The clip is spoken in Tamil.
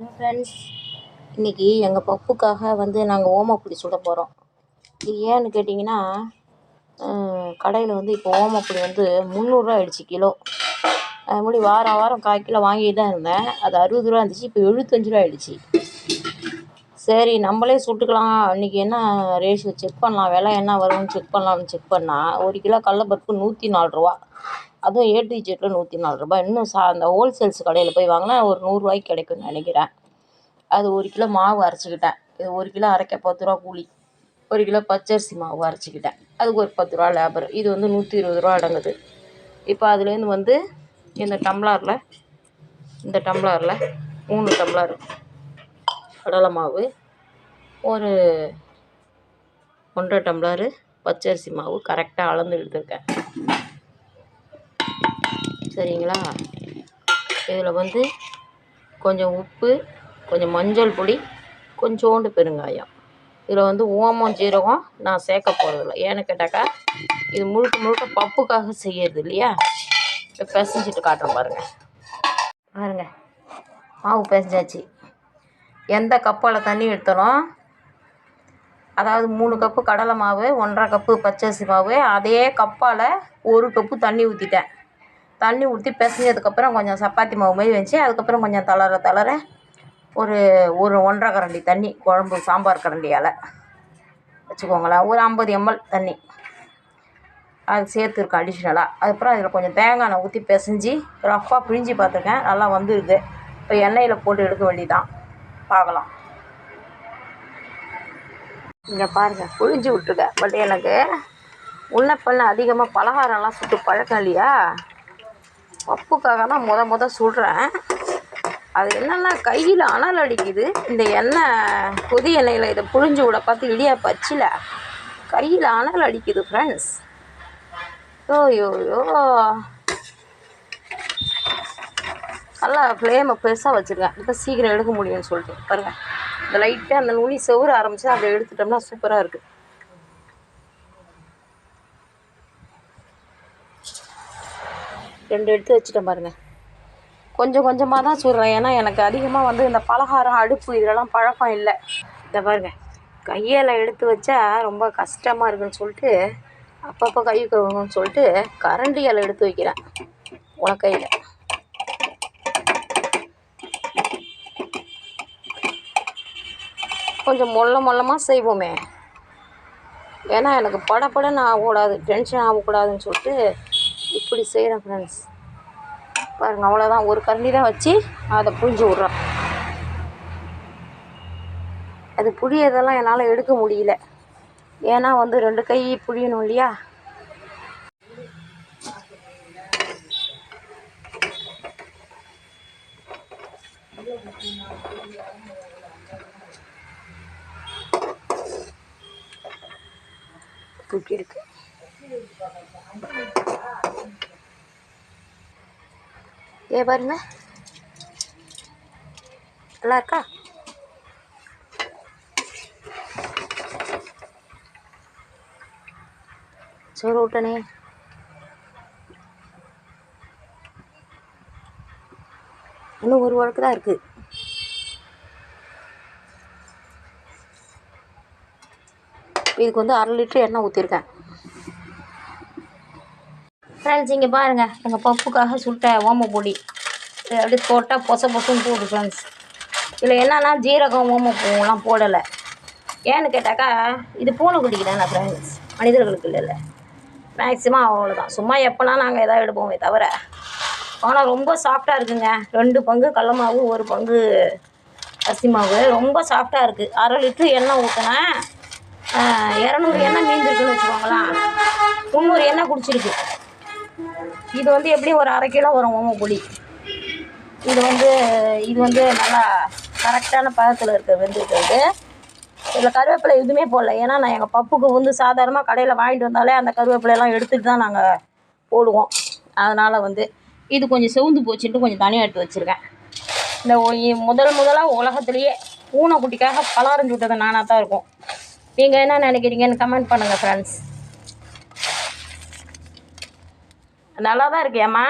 ஃப்ரெண்ட்ஸ் இன்றைக்கி எங்கள் பப்புக்காக வந்து நாங்கள் ஓமப்பொடி சுட போகிறோம் இது ஏன்னு கேட்டிங்கன்னா கடையில் வந்து இப்போ ஓமப்பொடி வந்து முந்நூறுரூவா ஆயிடுச்சு கிலோ. அது முன்னாடி வாரம் வாரம் கால் கிலோ வாங்கிட்டு தான் இருந்தேன். அது அறுபது ரூபா இருந்துச்சு இப்போ எழுபத்தஞ்சு ரூபா ஆயிடுச்சு. சரி நம்மளே சுட்டுக்கலாம். இன்றைக்கி என்ன ரேஷியோ செக் பண்ணலாம். விலை என்ன வரும்னு செக் பண்ணலாம்னு செக் பண்ணால் ஒரு கிலோ கடலப்பருப்பு நூற்றி நாலு ரூபா. அதுவும் ஏடி ஜெட்டில் நூற்றி நாலு ரூபாய் இன்னும் சா அந்த ஹோல்சேல்ஸ் கடையில் போய் வாங்கினா ஒரு நூறுரூவாய்க்கு கிடைக்கும்னு நினைக்கிறேன். அது ஒரு கிலோ மாவு அரைச்சிக்கிட்டேன். இது ஒரு கிலோ அரைக்க பத்து ரூபா கூலி. ஒரு கிலோ பச்சரிசி மாவு அரைச்சிக்கிட்டேன். அதுக்கு ஒரு பத்து ரூபா லேபர். இது வந்து நூற்றி இருபது ரூபா அடங்குது. இப்போ அதுலேருந்து வந்து இந்த டம்ளரில் இந்த டம்ளரில் மூணு டம்ளர் கடலை மாவு ஒரு ஒன்றரை டம்ளரு பச்சரிசி மாவு கரெக்டாக அளந்து எடுத்துருக்கேன். சரிங்களா? இதில் வந்து கொஞ்சம் உப்பு கொஞ்சம் மஞ்சள் பொடி கொஞ்சோண்டு பெருங்காயம். இதில் வந்து ஓமம் ஜீரகம் நான் சேர்க்க போகிறதில்ல ஏன்னு கேட்டாக்கா இது முழுக்க முழுக்க பப்புக்காக செய்யறது இல்லையா? இப்போ பிசைஞ்சிட்டு காட்டுறேன் பாருங்கள் பாருங்கள் மாவு பிசைஞ்சாச்சு. எந்த கப்பால் தண்ணி எடுத்தாலும் அதாவது மூணு கப்பு கடலை மாவு ஒன்றரை கப்பு பச்சரிசி மாவு அதே கப்பால் ஒரு கப்பு தண்ணி ஊற்றிட்டேன் தண்ணி ஊற்றி பிசைஞ்சதுக்கப்புறம் கொஞ்சம் சப்பாத்தி மாவு மாதிரி வந்துச்சு அதுக்கப்புறம் கொஞ்சம் தளர தளர ஒரு ஒரு ஒன்றரை கரண்டி தண்ணி குழம்பு சாம்பார் கரண்டியால் வச்சுக்கோங்களேன். ஒரு ஐம்பது எம்எல் தண்ணி. அது சேர்த்துருக்கேன் அடிஷ்னலாக அதுக்கப்புறம் அதில் கொஞ்சம் தேங்காய் எண்ணெய் ஊற்றி பிசைஞ்சி ரஃப்பாக பிழிஞ்சு பார்த்துருக்கேன். நல்லா வந்துருக்கு. இப்போ எண்ணெயில் போட்டு எடுக்க வேண்டியதான் பார்க்கலாம். இங்கே பாருங்கள் புழிஞ்சு விட்டுருக்க பட் எனக்கு உள்ள அதிகமாக பலகாரம்லாம் சுட்டு பழக்கம் இல்லையா? பப்புக்காக தான் முத முத சுடுறேன். அது என்னென்னா கையில் அனல் அடிக்குது. இந்த எண்ணெய் கொதி எண்ணெயில் இதை புழிஞ்சு விட பார்த்து இடியா பச்சில. கையில் அனல் அடிக்குது ஃப்ரெண்ட்ஸ் யோ யோ நல்லா ஃப்ளேமை பெருசாக வச்சுருக்கேன். இப்போ சீக்கிரம் எடுக்க முடியும்னு சொல்லிட்டு. பாருங்கள் இந்த லைட்டாக அந்த நுனி செவுற ஆரம்பித்து அதை எடுத்துட்டோம்னா சூப்பராக இருக்குது ரெண்டு எடுத்து வச்சுட்டேன் பாருங்கள் கொஞ்சம் கொஞ்சமாக தான் சுடுறேன். ஏன்னா எனக்கு அதிகமாக வந்து இந்த பலகாரம் அடுப்பு இதெல்லாம் பழக்கம் இல்லை. இதை பாருங்கள் கையால் எடுத்து வச்சா ரொம்ப கஷ்டமாக இருக்குன்னு சொல்லிட்டு அப்பப்போ கை கழுவணும்னு சொல்லிட்டு கரண்டியால் எடுத்து வைக்கிறேன். உலக்கையில் கொஞ்சம் மொல்ல மொல்லமாக செய்வோமே. ஏன்னா எனக்கு படப்படன்னு ஆகக்கூடாது டென்ஷன் ஆகக்கூடாதுன்னு சொல்லிட்டு இப்படி செய்கிறேன் ஃப்ரெண்ட்ஸ் பாருங்கள் அவ்வளோதான் ஒரு கரண்டி தான் வச்சு அதை புழிஞ்சு விட்றேன் அது புளியதெல்லாம் என்னால் எடுக்க முடியல. ஏன்னா வந்து ரெண்டு கை புழியணும் இல்லையா? தூக்கி இருக்கு ஏ பாருங்க. நல்லா இருக்கா? சோறு விட்டனே இன்னும் ஒரு வழக்கு தான் இருக்குது இதுக்கு வந்து அரை லிட்டர் எண்ணெய் ஊற்றிருக்கேன் ஃப்ரெண்ட்ஸ் இங்கே பாருங்கள் எங்கள் பப்புக்காக சுட்ட ஓம பொடி. இது அப்படியே போட்டால் பொச பொசுன்னு போடு ஃப்ரெண்ட்ஸ் இதில் என்னன்னா ஜீரகம் ஓமப்பூலாம் போடலை. ஏன்னு கேட்டாக்கா இது பூனைக்குட்டிக்கு தானே ஃப்ரெண்ட்ஸ் மனிதர்களுக்கு இல்லை மேக்ஸிமம் அவ்வளோதான் சும்மா எப்போனா நாங்கள் எதாவது எடுப்போமே தவிர. ஆனால் ரொம்ப சாஃப்டாக இருக்குங்க. ரெண்டு பங்கு கடல மாவு ஒரு பங்கு அரிசி மாவு. ரொம்ப சாஃப்டாக இருக்குது அரை லிட்ரு எண்ணெய் ஊற்றினேன் இரநூறு எண்ணெய் மீந்திருக்குன்னு வச்சுக்கோங்களேன். முந்நூறு எண்ணெய் குடிச்சிருக்கு. இது வந்து எப்படியும் ஒரு அரை கிலோ வரும் ஓம புளி? இது வந்து இது வந்து நல்லா கரெக்டான பதத்தில் இருக்க வெந்துருக்கிறது. இதில் கருவேப்பிலை எதுவுமே போடல. ஏன்னா நான் எங்கள் பப்புக்கு வந்து சாதாரணமாக கடையில் வாங்கிட்டு வந்தாலே அந்த கருவேப்பிலையெல்லாம் எடுத்துகிட்டு தான் நாங்கள் போடுவோம். அதனால் வந்து இது கொஞ்சம் செவுந்து போச்சுன்ட்டு கொஞ்சம் தனியாக எடுத்து வச்சுருக்கேன். இந்த முதல் முதலாக உலகத்துலேயே பூனைக்குட்டிக்காக பலகாரம் சுட்டது நானாக தான் இருக்கும். நீங்கள் என்ன நினைக்கிறீங்கன்னு கமெண்ட் பண்ணுங்கள் ஃப்ரெண்ட்ஸ் நல்லா தான் இருக்கேம்மா.